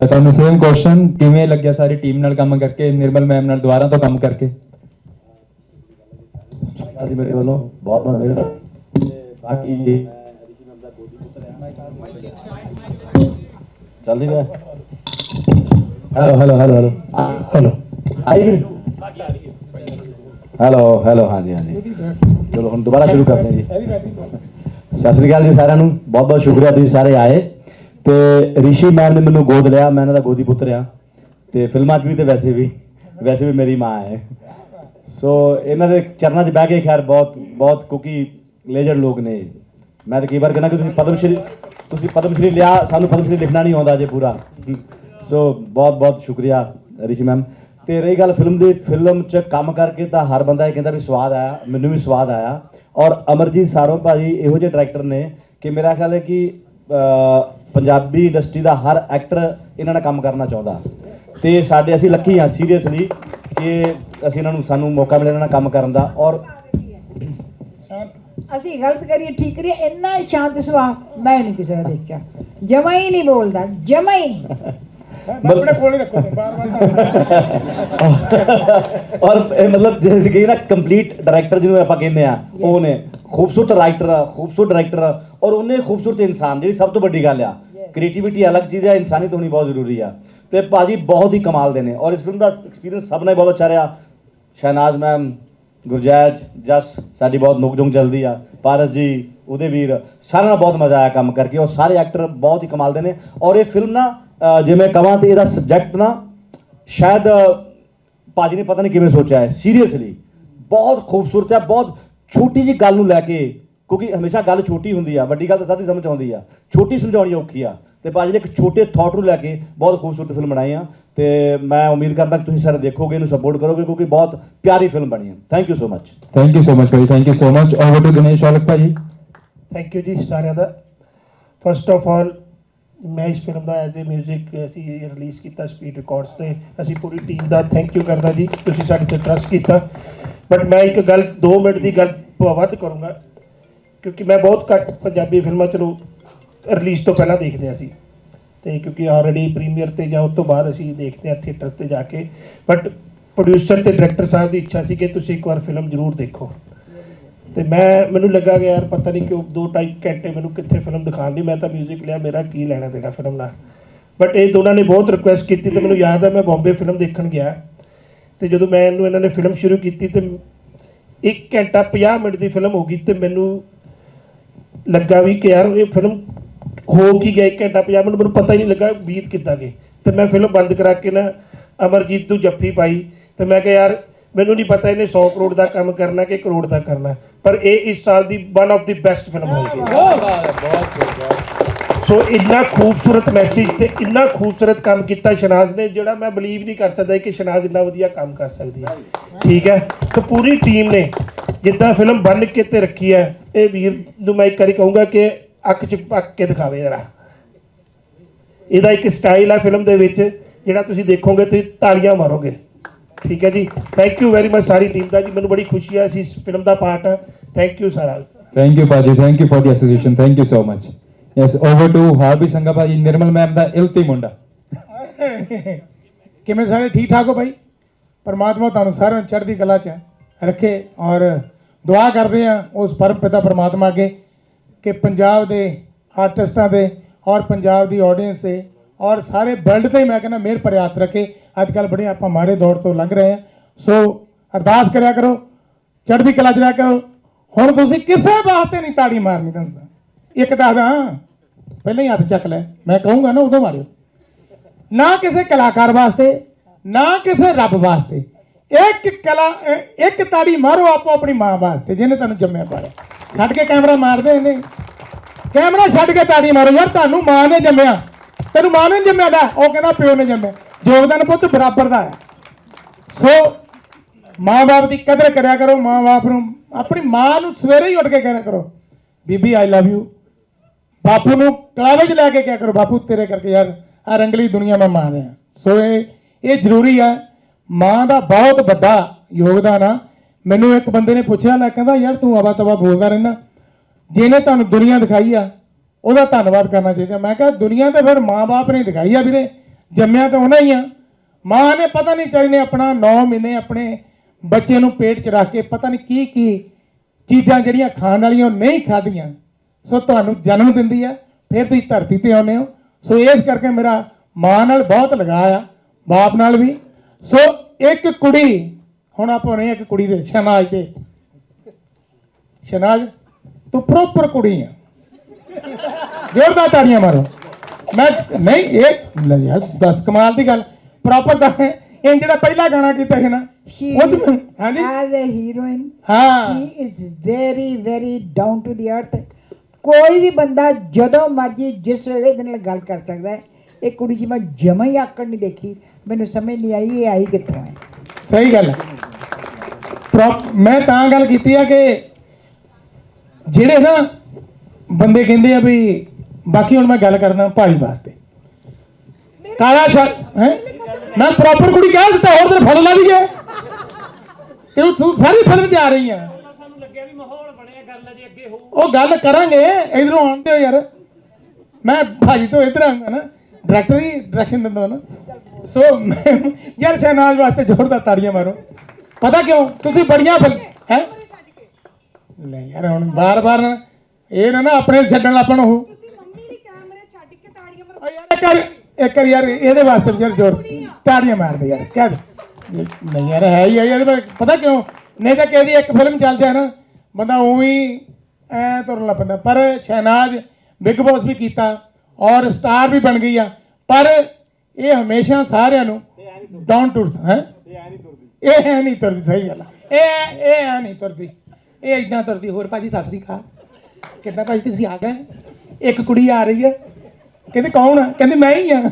ਤਾਂ ਤੁਹਾਨੂੰ ਸੇਮ ਕੁਐਸਚਨ ਕਿਵੇਂ ਲੱਗਿਆ ਸਾਰੀ ਟੀਮ ਨਾਲ ਕੰਮ ਕਰਕੇ ਨਿਰਮਲ ਮੈਮ ਨਾਲ ਦੁਬਾਰਾ ਤੋਂ ਕੰਮ ਕਰਕੇ? ਅੱਜ ਮੇਰੇ ਵੱਲੋਂ ਬਹੁਤ ਬਹੁਤ ਮਿਹਰ ਬਾਕੀ ਚੱਲਦੀ ਹੈ hello hello hello hello hello ਆਈ ਵੀ ਹੈਲੋ ਹੈਲੋ ਹਾਂਜੀ ਹਾਂਜੀ। ਚਲੋ, ਹੁਣ ਦੁਬਾਰਾ ਸ਼ੁਰੂ ਕਰਦੇ ਹਾਂ ਜੀ। ਸਤਿ ਸ੍ਰੀ ਅਕਾਲ ਜੀ ਸਾਰਿਆਂ ਨੂੰ। ਬਹੁਤ ਬਹੁਤ ਸ਼ੁਕਰੀਆ ਤੁਸੀਂ ਸਾਰੇ ਆਏ। ਤੇ ਰਿਸ਼ੀ ਮੈਮ ਨੇ ਮੈਨੂੰ ਗੋਦ ਲਿਆ। ਮੈਂ ਇਹਨਾਂ ਦਾ ਗੋਦੀ ਪੁੱਤਰ ਆ ਤੇ ਫਿਲਮਾਂ 'ਚ ਵੀ ਤੇ ਵੈਸੇ ਵੀ। ਵੈਸੇ ਵੀ ਮੇਰੀ ਮਾਂ ਹੈ। ਸੋ ਇਹਨਾਂ ਦੇ ਚਰਨਾਂ 'ਚ ਬਹਿ ਕੇ ਖੈਰ ਬਹੁਤ ਬਹੁਤ ਕਿਉਂਕਿ ਲੇਜਰ ਲੋਕ ਨੇ। ਮੈਂ ਤਾਂ ਕਈ ਵਾਰ ਕਹਿੰਦਾ ਕਿ ਤੁਸੀਂ ਪਦਮ ਸ਼੍ਰੀ ਤੁਸੀਂ ਪਦਮ ਸ਼੍ਰੀ ਲਿਆ, ਸਾਨੂੰ ਪਦਮ ਸ਼੍ਰੀ ਲਿਖਣਾ ਨਹੀਂ ਆਉਂਦਾ ਜੇ ਪੂਰਾ। ਸੋ ਬਹੁਤ ਬਹੁਤ ਸ਼ੁਕਰੀਆ ਰਿਸ਼ੀ ਮੈਮ। ਤੇ ਰਹੀ ਗੱਲ ਫਿਲਮ ਦੀ, ਫਿਲਮ 'ਚ ਕੰਮ ਕਰਕੇ ਤਾਂ ਹਰ ਬੰਦਾ ਇਹ ਕਹਿੰਦਾ ਵੀ ਸਵਾਦ ਆਇਆ, ਮੈਨੂੰ ਵੀ ਸਵਾਦ ਆਇਆ। ਔਰ ਅਮਰਜੀਤ ਸਾਰੋਂ ਭਾਜੀ ਇਹੋ ਜਿਹੇ ਡਾਇਰੈਕਟਰ ਨੇ ਕਿ ਮੇਰਾ ਖਿਆਲ ਹੈ ਕਿ ਪੰਜਾਬੀ ਇੰਡਸਟਰੀ ਦਾ ਹਰ ਐਕਟਰ ਇਹਨਾਂ ਨਾਲ ਕੰਮ ਕਰਨਾ ਚਾਹੁੰਦਾ। ਤੇ ਸਾਡੇ ਅਸੀਂ ਲੱਕੀ ਹਾਂ ਸੀਰੀਅਸਲੀ ਕਿ ਅਸੀਂ ਇਹਨਾਂ ਨੂੰ ਸਾਨੂੰ ਮੌਕਾ ਮਿਲਿਆ ਇਹਨਾਂ ਨਾਲ ਕੰਮ ਕਰਨ ਦਾ ਔਰ ਅਸੀਂ ਗਲਤ ਕਰੀਏ ਠੀਕ ਕਰੀਏ ਇੰਨਾ ਸ਼ਾਂਤ ਸੁਭਾਅ ਮੈਂ ਨਹੀਂ ਕਿਸੇ ਦਾ ਦੇਖਿਆ। ਜਮਾ ਹੀ ਨਹੀਂ ਬੋਲਦਾ ਜਮਾ ਹੀ ਨਹੀਂ। ਆਪਣੇ ਕੋਲ ਹੀ ਰੱਖੋ ਬਾਰ ਬਾਰ ਔਰ ਇਹ ਮਤਲਬ ਜੇ ਅਸੀਂ ਕਹੀਏ ਨਾ ਕੰਪਲੀਟ ਡਾਇਰੈਕਟਰ ਜਿਹਨੂੰ ਆਪਾਂ ਕਹਿੰਦੇ ਆ ਉਹ ਨੇ ਖੂਬਸੂਰਤ ਰਾਈਟਰ ਆ ਖੂਬਸੂਰਤ ਡਾਇਰੈਕਟਰ ਆ ਔਰ ਉਹਨੇ ਖੂਬਸੂਰਤ ਇਨਸਾਨ ਜਿਹੜੀ ਸਭ ਤੋਂ ਵੱਡੀ ਗੱਲ ਆ ਕ੍ਰੀਏਟੀਵਿਟੀ ਅਲੱਗ ਚੀਜ਼ ਹੈ ਇਨਸਾਨੀਅਤ ਹੋਣੀ ਬਹੁਤ ਜ਼ਰੂਰੀ ਆ। ਤੇ ਭਾਜੀ ਬਹੁਤ ਹੀ ਕਮਾਲ ਦੇ ਨੇ। ਔਰ ਇਸ ਫਿਲਮ ਦਾ ਐਕਸਪੀਰੀਅੰਸ ਸਭ ਨਾਲ ਬਹੁਤ ਅੱਛਾ ਰਿਹਾ। ਸ਼ਹਿਨਾਜ਼ ਮੈਮ ਗੁਰਜੈਜ ਜਸ ਸਾਡੀ ਬਹੁਤ ਨੁਕ ਜੁੰਗ ਚੱਲਦੀ ਆ। ਪਾਰਸ ਜੀ ਉਹਦੇ ਵੀਰ ਸਾਰਿਆਂ ਨਾਲ ਬਹੁਤ ਮਜ਼ਾ ਆਇਆ ਕੰਮ ਕਰਕੇ। ਔਰ ਸਾਰੇ ਐਕਟਰ ਬਹੁਤ ਹੀ ਕਮਾਲ ਦੇ ਨੇ। ਔਰ ਇਹ ਫਿਲਮ ਨਾ ਅਹ, ਜੇ ਮੈਂ ਕਹਾਂ ਤੇ ਇਹਦਾ ਸਬਜੈਕਟ ਨਾ ਸ਼ਾਇਦ ਅਹ, ਭਾਜੀ ਨੇ ਪਤਾ ਨਹੀਂ ਕਿਵੇਂ ਸੋਚਿਆ ਹੈ। ਸੀਰੀਅਸਲੀ ਬਹੁਤ ਖੂਬਸੂਰਤ ਹੈ ਬਹੁਤ ਛੋਟੀ ਜੀ ਗੱਲ ਨੂੰ ਲੈ ਕੇ ਕਿਉਂਕਿ ਹਮੇਸ਼ਾ ਗੱਲ ਛੋਟੀ ਹੁੰਦੀ ਆ ਵੱਡੀ ਗੱਲ ਤਾਂ ਸਾਡੀ ਸਮਝ ਆਉਂਦੀ ਆ। ਛੋਟੀ ਸਮਝਾਉਣੀ ਔਖੀ ਆ। ਤੇ ਭਾਜੀ ਨੇ ਇੱਕ ਛੋਟੇ ਥਾਟ ਨੂੰ ਲੈ ਕੇ ਬਹੁਤ ਖੂਬਸੂਰਤ ਫਿਲਮ ਬਣਾਈ ਆ। ਤੇ ਮੈਂ ਉਮੀਦ ਕਰਦਾ ਕਿ ਤੁਸੀਂ ਸਾਰੇ ਦੇਖੋਗੇ ਇਹਨੂੰ ਸਪੋਰਟ ਕਰੋਗੇ ਕਿਉਂਕਿ ਬਹੁਤ ਪਿਆਰੀ ਫਿਲਮ ਬਣੀ ਹੈ thank you so much thank you so much Bhai thank you so much over to Dinesh Aulakh ਭਾਜੀ। ਥੈਂਕ ਯੂ ਜੀ ਸਾਰਿਆਂ ਦਾ। ਫਸਟ ਆਫ ਆਲ ਮੈਂ ਇਸ ਫਿਲਮ ਦਾ ਐਜ਼ ਅ 뮤직 ਅਸੀਂ ਰਿਲੀਜ਼ ਕੀਤਾ ਸਪੀਡ ਰਿਕਾਰਡਸ ਤੇ। ਅਸੀਂ ਪੂਰੀ ਟੀਮ ਦਾ ਥੈਂਕ ਯੂ ਕਰਦਾ ਜੀ। ਤੁਸੀਂ ਸਾਡੇ ਤੇ ਟਰਸਟ ਕੀਤਾ। ਬਟ ਮੈਂ ਇੱਕ ਗੱਲ 2 ਮਿੰਟ ਦੀ ਗੱਲ ਵੱਧ ਕਰੂੰਗਾ। ਕਿਉਂਕਿ ਮੈਂ ਬਹੁਤ ਘੱਟ ਪੰਜਾਬੀ ਫਿਲਮਾਂ ਚਲੋ ਰਿਲੀਜ਼ ਤੋਂ ਪਹਿਲਾਂ ਦੇਖਦੇ ਹਾਂ ਅਸੀਂ। ਤੇ ਕਿਉਂਕਿ ਆਲਰੇਡੀ ਪ੍ਰੀਮੀਅਰ ਤੇ ਜਾਂ ਉਸ ਤੋਂ ਬਾਅਦ ਅਸੀਂ ਦੇਖਦੇ ਹਾਂ ਥੀਏਟਰ ਤੇ ਜਾ ਕੇ। ਬਟ ਪ੍ਰੋਡਿਊਸਰ ਤੇ ਡਾਇਰੈਕਟਰ ਸਾਹਿਬ ਦੀ ਇੱਛਾ ਸੀ ਕਿ ਤੁਸੀਂ ਇੱਕ ਵਾਰ ਫਿਲਮ ਜ਼ਰੂਰ ਦੇਖੋ। ਤੇ ਮੈਂ, ਮੈਨੂੰ ਲੱਗਾ ਕਿ ਯਾਰ ਪਤਾ ਨਹੀਂ ਕਿਉਂ ਦੋ ਢਾਈ ਘੰਟੇ ਮੈਨੂੰ ਕਿੱਥੇ ਫਿਲਮ ਦਿਖਾਉਣ ਦੀ, ਮੈਂ ਤਾਂ 뮤직 ਲਿਆ, ਮੇਰਾ ਕੀ ਲੈਣਾ ਦੇਣਾ ਫਿਲਮ ਨਾਲ ਬਟ ਇਹ ਦੋਨਾਂ ਨੇ ਬਹੁਤ ਰਿਕੁਐਸਟ ਕੀਤੀ ਤੇ ਮੈਨੂੰ ਯਾਦ ਹੈ ਮੈਂ ਬੰਬੇ ਫਿਲਮ ਦੇਖਣ ਗਿਆ। ਤੇ ਜਦੋਂ ਮੈਂ ਇਹਨੂੰ, ਇਹਨਾਂ ਨੇ ਫਿਲਮ ਸ਼ੁਰੂ ਕੀਤੀ ਤੇ 1 ਘੰਟਾ 50 ਮਿੰਟ ਦੀ ਫਿਲਮ ਹੋ ਗਈ ਤੇ ਮੈਨੂੰ ਲੱਗਾ ਵੀ ਕਿ ਯਾਰ ਇਹ ਫਿਲਮ ਹੋ ਕੀ ਗਿਆ 1 ਘੰਟਾ 50 ਮਿੰਟ, ਮੈਨੂੰ ਪਤਾ ਹੀ ਨਹੀਂ ਲੱਗਾ ਬੀਤ ਕਿੱਦਾਂ ਗਏ ਤੇ ਮੈਂ ਫਿਲਮ ਬੰਦ ਕਰਾ ਕੇ ਨਾ ਅਮਰਜੀਤ ਨੂੰ ਜੱਫੀ ਪਾਈ। ਤੇ ਮੈਂ ਕਿਹਾ, ਯਾਰ, ਮੈਨੂੰ ਨਹੀਂ ਪਤਾ ਇਹਨੇ 100 ਕਰੋੜ ਦਾ ਕੰਮ ਕਰਨਾ ਕਿ ਕਰੋੜ ਦਾ ਕਰਨਾ। ਪਰ ਇਹ ਇਸ ਸਾਲ ਦੀ one of the best film ਹੋਏਗੀ ਸੋ ਇੰਨਾ ਖੂਬਸੂਰਤ ਮੈਸੇਜ ਤੇ ਇੰਨਾ ਖੂਬਸੂਰਤ ਕੰਮ ਕੀਤਾ ਸ਼ਨਾਜ਼ ਨੇ, ਜਿਹੜਾ ਮੈਂ ਬਲੀਵ ਨਹੀਂ ਕਰ ਸਕਦਾ ਕਿ ਸ਼ਨਾਜ਼ ਇੰਨਾ ਵਧੀਆ ਕੰਮ ਕਰ ਸਕਦੀ ਹੈ। ਠੀਕ ਹੈ? ਤੇ ਪੂਰੀ ਟੀਮ ਨੇ ਜਿੱਦਾਂ ਫਿਲਮ ਬੰਨ ਕੇ ਤੇ ਰੱਖੀ ਹੈ, ਇਹ ਵੀਰ ਨੂੰ ਮੈਂ ਇੱਕ ਵਾਰੀ ਕਹੂੰਗਾ ਕਿ ਅੱਖ ਚ ਪੱਕ ਕੇ ਦਿਖਾਵੇ ਜਰਾ। ਇਹਦਾ ਇੱਕ ਸਟਾਈਲ ਹੈ ਫਿਲਮ ਦੇ ਵਿੱਚ, ਜਿਹੜਾ ਤੁਸੀਂ ਦੇਖੋਗੇ ਤੁਸੀਂ ਤਾਲੀਆਂ ਮਾਰੋਗੇ। ਠੀਕ ਹੈ ਜੀ? ਥੈਂਕ ਯੂ ਵੈਰੀ ਮਚ ਸਾਰੀ ਟੀਮ ਦਾ ਜੀ, ਮੈਨੂੰ ਬੜੀ ਖੁਸ਼ੀ ਹੈ ਅਸੀਂ ਇਸ ਫਿਲਮ ਦਾ ਪਾਰਟ। ਹੈ ਥੈਂਕ ਯੂ ਸਾਰਾ। ਥੈਂਕ ਯੂ ਭਾਜੀ thank you for the association thank you so much yes over to Harbi Sanga ਭਾਜੀ ਨਿਰਮਲ ਮੈਮ ਦਾ ਇਲਤੀ ਮੁੰਡਾ ਕਿਵੇਂ ਸਾਰੇ ਠੀਕ ਠਾਕ ਹੋ ਭਾਈ ਪਰਮਾਤਮਾ ਤੁਹਾਨੂੰ ਸਾਰਿਆਂ ਨੂੰ ਚੜ੍ਹਦੀ ਕਲਾ 'ਚ ਰੱਖੇ ਔਰ ਦੁਆ ਕਰਦੇ ਆ ਉਸ ਪਰਮ ਪਿਤਾ ਪਰਮਾਤਮਾ ਅੱਗੇ ਕਿ ਪੰਜਾਬ ਦੇ ਆਰਟਿਸਟਾਂ ਦੇ ਔਰ ਪੰਜਾਬ ਦੀ ਆਡੀਅנס ਦੇ ਔਰ ਸਾਰੇ ਵਰਲਡ ਤੇ ਮੈਂ ਕਹਿੰਦਾ ਮਿਹਰ ਭਰੇ ਰੱਖੇ। ਅੱਜ ਕੱਲ ਬੜੇ ਆਪਾਂ ਮਾੜੇ ਦੌਰ ਤੋਂ ਲੰਘ ਰਹੇ ਆ ਸੋ ਅਰਦਾਸ ਕਰਿਆ ਕਰੋ, ਚੜ੍ਹਦੀ ਕਲਾ 'ਚ ਰਿਹਾ ਕਰੋ। ਹੁਣ ਤੁਸੀਂ ਕਿਸੇ ਵਾਸਤੇ ਨਹੀਂ ਤਾੜੀ ਮਾਰਨੀ, ਤੁਹਾਨੂੰ ਇੱਕ ਦੱਸਦਾ ਪਹਿਲਾਂ ਹੀ ਹੱਥ ਚੱਕ ਲੈ, ਮੈਂ ਕਹੂੰਗਾ ਨਾ ਉਦੋਂ ਮਾਰਿਓ। ਨਾ ਕਿਸੇ ਕਲਾਕਾਰ ਵਾਸਤੇ, ਨਾ ਕਿਸੇ ਰੱਬ ਵਾਸਤੇ। ਇੱਕ ਕਲਾ ਇੱਕ ਤਾੜੀ ਮਾਰੋ ਆਪੋ ਆਪਣੀ ਮਾਂ ਵਾਸਤੇ, ਜਿਹਨੇ ਤੁਹਾਨੂੰ ਜੰਮਿਆ ਪਾਲਿਆ ਛੱਡ ਕੇ ਕੈਮਰਾ ਮਾਰਦੇ ਇਹਨੇ ਕੈਮਰਾ ਛੱਡ ਕੇ ਤਾੜੀ ਮਾਰੋ, ਯਾਰ ਤੁਹਾਨੂੰ ਮਾਂ ਨੇ ਜੰਮਿਆ। ਤੈਨੂੰ ਮਾਂ ਨੇ ਜੰਮਿਆ ਦਾ, ਉਹ ਕਹਿੰਦਾ ਪਿਓ ਨੇ ਜੰਮਿਆ। ਯੋਗਦਾਨ ਪੁੱਤ ਬਰਾਬਰ ਦਾ ਹੈ। ਸੋ ਮਾਂ-ਬਾਪ ਦੀ ਕਦਰ ਕਰਿਆ ਕਰੋ ਮਾਂ-ਬਾਪ ਨੂੰ, ਆਪਣੀ ਮਾਂ ਨੂੰ ਸਵੇਰੇ ਹੀ ਉੱਠ ਕੇ ਕਹਿਣਾ ਕਰੋ, ਬੀਬੀ ਆਈ ਲਵ ਯੂ ਬਾਪੂ ਨੂੰ ਕਲਾਵੇ 'ਚ ਲੈ ਕੇ ਕਿਆ ਕਰੋ? ਬਾਪੂ, ਤੇਰੇ ਕਰਕੇ ਯਾਰ ਆ ਰੰਗਲੀ ਦੁਨੀਆ ਮੈਂ ਮਾਂ ਰਿਹਾ। ਸੋ ਇਹ ਇਹ ਜ਼ਰੂਰੀ ਹੈ ਮਾਂ ਦਾ ਬਹੁਤ ਵੱਡਾ ਯੋਗਦਾਨ ਆ। ਮੈਨੂੰ ਇੱਕ ਬੰਦੇ ਨੇ ਪੁੱਛਿਆ ਲੈ ਕਹਿੰਦਾ, ਯਾਰ ਤੂੰ ਆਵਾ ਤਵਾ ਬੋਲਦਾ ਰਹਿਣਾ ਜਿਹਨੇ ਤੁਹਾਨੂੰ ਦੁਨੀਆ ਦਿਖਾਈ ਆ, ਉਹਦਾ ਧੰਨਵਾਦ ਕਰਨਾ ਚਾਹੀਦਾ। ਮੈਂ ਕਿਹਾ, ਦੁਨੀਆ ਤੇ ਫਿਰ ਮਾਂ-ਬਾਪ ਨੇ ਦਿਖਾਈ ਆ ਵੀਰੇ। ਜੰਮਿਆ ਤਾਂ ਉਹਨਾਂ ਹੀ ਆ। ਮਾਂ ਨੇ ਪਤਾ ਨਹੀਂ ਚਾਹੀ ਨੇ ਆਪਣਾ 9 ਮਹੀਨੇ ਆਪਣੇ ਬੱਚੇ ਨੂੰ ਪੇਟ 'ਚ ਰੱਖ ਕੇ ਪਤਾ ਨਹੀਂ ਕੀ ਕੀ ਚੀਜ਼ਾਂ ਜਿਹੜੀਆਂ ਖਾਣ ਵਾਲੀਆਂ ਉਹ ਨਹੀਂ ਖਾਧੀਆਂ। ਸੋ ਤੁਹਾਨੂੰ ਜਨਮ ਦਿੰਦੀ ਆ ਫਿਰ ਤੁਸੀਂ ਧਰਤੀ ਤੇ ਆਉਂਦੇ ਹੋ। ਸੋ ਇਸ ਕਰਕੇ ਮੇਰਾ ਮਾਂ ਨਾਲ ਬਹੁਤ ਲਗਾਅ ਆ ਬਾਪ ਨਾਲ ਵੀ। ਸੋ ਇੱਕ ਕੁੜੀ ਹੁਣ ਆਪਾਂ ਨੇ ਇੱਕ ਕੁੜੀ ਦੇ ਸ਼ਨਾਜ ਦੇ। ਸ਼ਨਾਜ ਤੂੰ ਪ੍ਰੋਪਰ ਕੁੜੀ ਆ। ਜ਼ੋਰਦਾਰ ਤਾੜੀਆਂ ਮਾਰੋ। ਮੈਂ ਨਹੀਂ ਇਹ ਲੈ ਯਾਰ ਦੱਸ ਕਮਾਲ ਦੀ ਗੱਲ। ਪ੍ਰੋਪਰ ਦਾ ਇਹ ਜਿਹੜਾ ਪਹਿਲਾ ਗਾਣਾ ਕੀਤਾ ਹੈ ਨਾ ਉਹ ਹਾਂਜੀ। as a heroine. ਹਾਂ। She is very very down to the earth. ਕੋਈ ਵੀ ਬੰਦਾ ਜਦੋਂ ਮਰਜ਼ੀ ਜਿਸ ਵੇਲੇ ਇਹਦੇ ਨਾਲ ਗੱਲ ਕਰ ਸਕਦਾ ਹੈ ਇਹ ਕੁੜੀ ਜੀ ਮੈਂ ਜਮਾ ਹੀ ਆਕੜ ਨਹੀਂ ਦੇਖੀ ਮੈਨੂੰ ਸਮਝ ਨਹੀਂ ਆਈ ਇਹ ਆਈ ਕਿੱਥੋਂ ਹੈ। ਸਹੀ ਗੱਲ ਹੈ। ਮੈਂ ਤਾਂ ਗੱਲ ਕੀਤੀ ਆ ਕਿ ਜਿਹੜੇ ਨਾ ਬੰਦੇ ਕਹਿੰਦੇ ਆ ਵੀ ਬਾਕੀ ਹੁਣ ਮੈਂ ਗੱਲ ਕਰਦਾ ਭਾਈ ਵਾਸਤੇ। ਕਾਲਾ ਸ਼ਰਟ ਹੈ? ਮੈਂ ਪ੍ਰੋਪਰ ਕੁੜੀ ਕਹਿ ਦਿੱਤਾ ਹੋਰ ਤੇ ਫੜ ਲਾ ਵੀ ਗਿਆ ਕਿਉਂ ਤੂੰ ਸਾਰੀ ਫਿਲਮ ਤੇ ਆ ਰਹੀ ਆ। ਉਹ ਗੱਲ ਕਰਾਂਗੇ ਇਧਰੋਂ ਆਉਂਦੇ ਹੋ ਯਾਰ। ਮੈਂ ਭਾਜੀ ਤੋਂ ਇਧਰ ਆਉਂਗਾ ਨਾ ਡਾਇਰੈਕਟਰ ਹੀ ਡਾਇਰੈਕਸ਼ਨ ਦਿੰਦਾ ਨਾ। ਸੋ ਯਾਰ ਸ਼ਹਿਨਾਜ਼ ਵਾਸਤੇ ਜ਼ੋਰਦਾਰ ਤਾੜੀਆਂ ਮਾਰੋ। ਪਤਾ ਕਿਉਂ? ਤੁਸੀਂ ਬੜੀਆਂ ਹੈ? ਲੈ ਯਾਰ ਹੁਣ ਬਾਰ-ਬਾਰ ਇਹ ਨਾ ਨਾ ਆਪਣੇ ਛੱਡਣ ਲੱਪਣ ਉਹ। ਯਾਰ ਇੱਕ ਯਾਰ ਇਹਦੇ ਵਾਸਤੇ ਯਾਰ ਜ਼ੋਰ ਤਾੜੀਆਂ ਮਾਰਦੇ ਯਾਰ ਕਹਿ ਦੇ। ਨਹੀਂ ਯਾਰ ਹੈ ਹੀ ਆ ਯਾਰ ਪਤਾ ਕਿਉਂ? ਨਹੀਂ ਤਾਂ ਕਿਹਦੀ ਇੱਕ ਫਿਲਮ ਚੱਲ ਜਾਏ ਨਾ ਬੰਦਾ ਉਵੇਂ ਹੀ ਐ ਤੁਰਨ ਲੱਗ ਪੈਂਦਾ। ਪਰ ਸ਼ਹਿਨਾਜ਼ ਬਿਗ ਬੌਸ ਵੀ ਕੀਤਾ ਔਰ ਸਟਾਰ ਵੀ ਬਣ ਗਈ ਆ। ਪਰ ਇਹ ਹਮੇਸ਼ਾ ਸਾਰਿਆਂ ਨੂੰ ਡਾਊਨ ਟੂ ਹੈ? ਇਹ ਹੈ ਨਹੀਂ ਤੁਰਦੀ। ਸਹੀ ਗੱਲ। ਇਹ ਇਹ ਆ ਨਹੀਂ ਤੁਰਦੀ। ਇਹ ਇਦਾਂ ਤੁਰਦੀ ਹੋਰ ਭਾਜੀ ਸਤਿ ਸ੍ਰੀ ਅਕਾਲ। ਕਿੱਦਾਂ ਭਾਜੀ ਤੁਸੀਂ ਆ ਗਏ? ਇੱਕ ਕੁੜੀ ਆ ਰਹੀ ਹੈ ਕਹਿੰਦੇ ਕੌਣ ਆ? ਕਹਿੰਦੇ ਮੈਂ ਹੀ ਆ।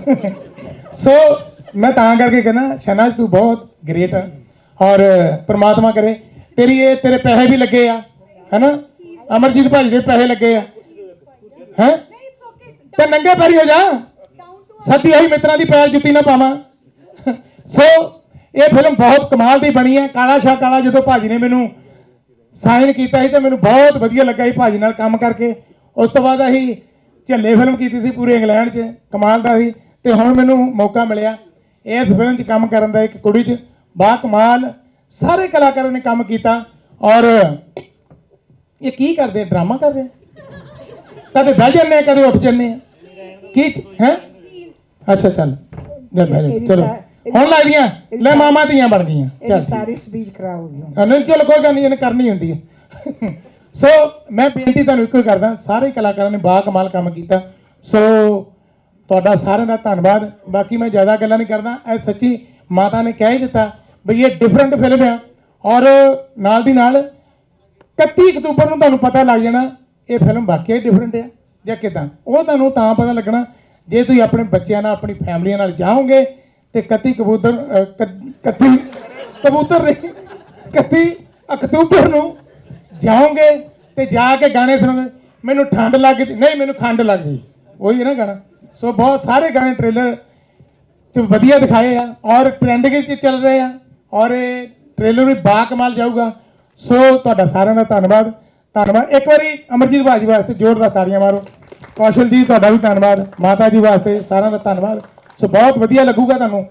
ਸੋ ਮੈਂ ਤਾਂ ਕਰਕੇ ਕਹਿੰਦਾ ਸ਼ਨਾਜ ਤੂੰ ਬਹੁਤ ਗ੍ਰੇਟ ਆ। ਔਰ ਪ੍ਰਮਾਤਮਾ ਕਰੇ। ਤੇਰੀ ਇਹ ਤੇਰੇ ਪੈਸੇ ਵੀ ਲੱਗੇ ਆ ਹੈਨਾ? ਅਮਰਜੀਤ ਭਾਜੀ ਦੇ ਪੈਸੇ ਲੱਗੇ ਆ। ਹੈ? ਤੇ ਨੰਗੇ ਪੈਰੀ ਹੋ ਜਾ। ਸੱਤੀ ਹੋਈ ਮਿੱਤਰਾਂ ਦੀ ਪੈਰ ਜੁੱਤੀ ਨਾ ਪਾਵਾਂ। ਸੋ, ਇਹ ਫਿਲਮ ਬਹੁਤ ਕਮਾਲ ਦੀ ਬਣੀ ਹੈ। ਕਾਲਾ ਸ਼ਾਹ ਕਾਲਾ ਜਦੋਂ ਭਾਜੀ ਨੇ ਮੈਨੂੰ ਸਾਈਨ ਕੀਤਾ ਸੀ ਤੇ ਮੈਨੂੰ ਬਹੁਤ ਵਧੀਆ ਲੱਗਾ ਸੀ ਭਾਜੀ ਨਾਲ ਕੰਮ ਕਰਕੇ। ਉਸ ਤੋਂ ਬਾਅਦ ਅਸੀਂ ਝੱਲੇ ਫਿਲਮ ਕੀਤੀ ਸੀ ਪੂਰੇ ਇੰਗਲੈਂਡ 'ਚ। ਕਮਾਲ ਦਾ ਸੀ। ਤੇ ਹੁਣ ਮੈਨੂੰ ਮੌਕਾ ਮਿਲਿਆ। ਇਸ ਫਿਲਮ 'ਚ ਕੰਮ ਕਰਨ ਦਾ ਇੱਕ ਕੁੜੀ 'ਚ। ਬਾ ਕਮਾਲ। ਸਾਰੇ ਕਲਾਕਾਰਾਂ ਨੇ ਕੰਮ ਕੀਤਾ। ਔਰ ਇਹ ਕੀ ਕਰਦੇ ਡਰਾਮਾ ਕਰ ਰਹੇ ਕਦੇ ਬਹਿ ਜਾਂਦੇ ਆ ਕਦੇ ਉੱਠ ਜਾਂਦੇ ਆ। ਕੀ ਹੈ? ਅੱਛਾ ਚੱਲ। ਲੈ ਬਹਿ ਜਾ ਚਲੋ। ਹੁਣ ਲੱਗਦੀਆਂ ਲੈ ਮਾਮਾ ਧੀਆਂ ਬਣ ਗਈਆਂ। ਚੱਲ। ਸਾਰੀ ਸਪੀਚ ਖਰਾਬ ਹੋ ਗਈ ਨਹੀਂ ਚਲ ਕੋਈ ਗੱਲ ਨਹੀਂ ਇਹਨੇ ਕਰਨੀ ਹੁੰਦੀ ਹੈ ਸੋ ਮੈਂ ਬੇਨਤੀ ਤੁਹਾਨੂੰ ਇੱਕੋ ਕਰਦਾ ਸਾਰੇ ਕਲਾਕਾਰਾਂ ਨੇ ਬਾ ਕਮਾਲ ਕੰਮ ਕੀਤਾ। ਸੋ ਤੁਹਾਡਾ ਸਾਰਿਆਂ ਦਾ ਧੰਨਵਾਦ। ਬਾਕੀ ਮੈਂ ਜ਼ਿਆਦਾ ਗੱਲਾਂ ਨਹੀਂ ਕਰਦਾ। ਇਹ ਸੱਚੀ ਮਾਤਾ ਨੇ ਕਹਿ ਹੀ ਦਿੱਤਾ ਵੀ ਇਹ ਡਿਫਰੈਂਟ ਫਿਲਮ ਆ। ਔਰ ਨਾਲ ਦੀ ਨਾਲ 31 ਅਕਤੂਬਰ ਨੂੰ ਤੁਹਾਨੂੰ ਪਤਾ ਲੱਗ ਜਾਣਾ ਇਹ ਫਿਲਮ ਵਾਕਿਆ ਡਿਫਰੈਂਟ ਆ ਜਾਂ ਕਿਦਾਂ। ਉਹ ਤੁਹਾਨੂੰ ਤਾਂ ਪਤਾ ਲੱਗਣਾ, ਜੇ ਤੁਸੀਂ ਆਪਣੇ ਬੱਚਿਆਂ ਨਾਲ, ਆਪਣੀ ਫੈਮਲੀਆਂ ਨਾਲ ਜਾਓਗੇ ਤੇ 31 ਕਬੂਤਰ ਕ- 31 ਕਬੂਤਰ ਨਹੀਂ 31 ਅਕਤੂਬਰ ਨੂੰ ਜਾਓਗੇ ਤੇ ਜਾ ਕੇ ਗਾਣੇ ਸੁਣੋਗੇ। ਮੈਨੂੰ ਠੰਡ ਲੱਗਦੀ ਨਹੀਂ, ਮੈਨੂੰ ਖੰਡ ਲੱਗਦੀ ਉਹੀ ਹੈ ਨਾ ਗਾਣਾ। ਸੋ ਬਹੁਤ ਸਾਰੇ ਗਾਣੇ ਟ੍ਰੇਲਰ ਤੇ ਵਧੀਆ ਦਿਖਾਏ ਆ ਔਰ ਟ੍ਰੈਂਡਿੰਗ ਵਿੱਚ ਚੱਲ ਰਹੇ ਆ। ਔਰ ਇਹ ਟ੍ਰੇਲਰ ਵੀ ਬਾ ਕਮਾਲ ਜਾਊਗਾ। ਸੋ ਤੁਹਾਡਾ ਸਾਰਿਆਂ ਦਾ ਧੰਨਵਾਦ। ਧੰਨਵਾਦ। ਇੱਕ ਵਾਰੀ ਅਮਰਜੀਤ ਭਾਜੀ ਵਾਸਤੇ ਜ਼ੋਰਦਾਰ ਤਾੜੀਆਂ ਮਾਰੋ। ਕੌਸ਼ਲ ਜੀ ਤੁਹਾਡਾ ਵੀ ਧੰਨਵਾਦ। ਮਾਤਾ ਜੀ ਵਾਸਤੇ ਸਾਰਿਆਂ ਦਾ ਧੰਨਵਾਦ। ਸੋ ਬਹੁਤ ਵਧੀਆ ਲੱਗੂਗਾ ਤੁਹਾਨੂੰ।